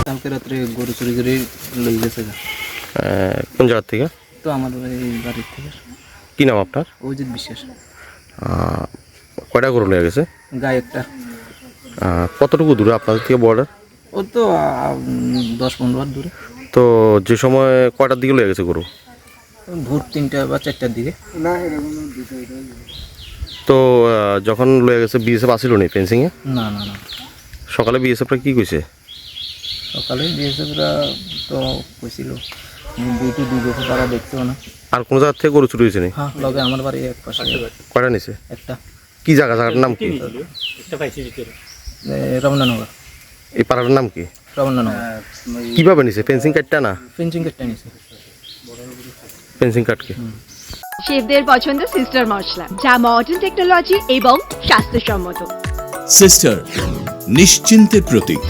কালকে রাত্রে গরু চুরি করে লই গেছে গা। আহ, কোন জায়গার থেকে তো আমার এই বাড়ির থেকে কি নাম আপনার অজিত বিশ্বাস আহ, কয়টা গরু লেগে গেছে? গায়ে একটা। কতটুকু দূরে আপনাদের থেকে বর্ডার ও তো দশ পনেরো বার দূরে। তো যে সময় কয়টার দিকে লেগে গেছে গরু? ভোর তিনটা বা চারটার দিকে। তো যখন লয়ে গেছে বিএসএফ আসিল নি ফেন্সিংয়ে না না না। সকালে বিএসএফরা কি কইছে? সকালে বিএসএফরা তো কইছিল ডিউটি দিয়ে গেছে তারা দেখতেও না। আর কোন জায়গার থেকে গরু চুরি হয়েছে নি? হ্যাঁ লগে আমার বাড়ি এক পাশে। কয়টা নিছে? একটা। কি জায়গা? জায়গাটার নাম কি? রমনানগর। এই পাড়াটার নাম কি? রমনানগর। কীভাবে নিছে? ফেন্সিং কাটটা না? ফেন্সিং কাটটা নিছে। ফেন্সিং কাটকে শেফদের পছন্দ সিস্টার মশলা যা মডার্ন টেকনোলজি এবং স্বাস্থ্যসম্মত। সিস্টার নিশ্চিন্তের প্রতীক।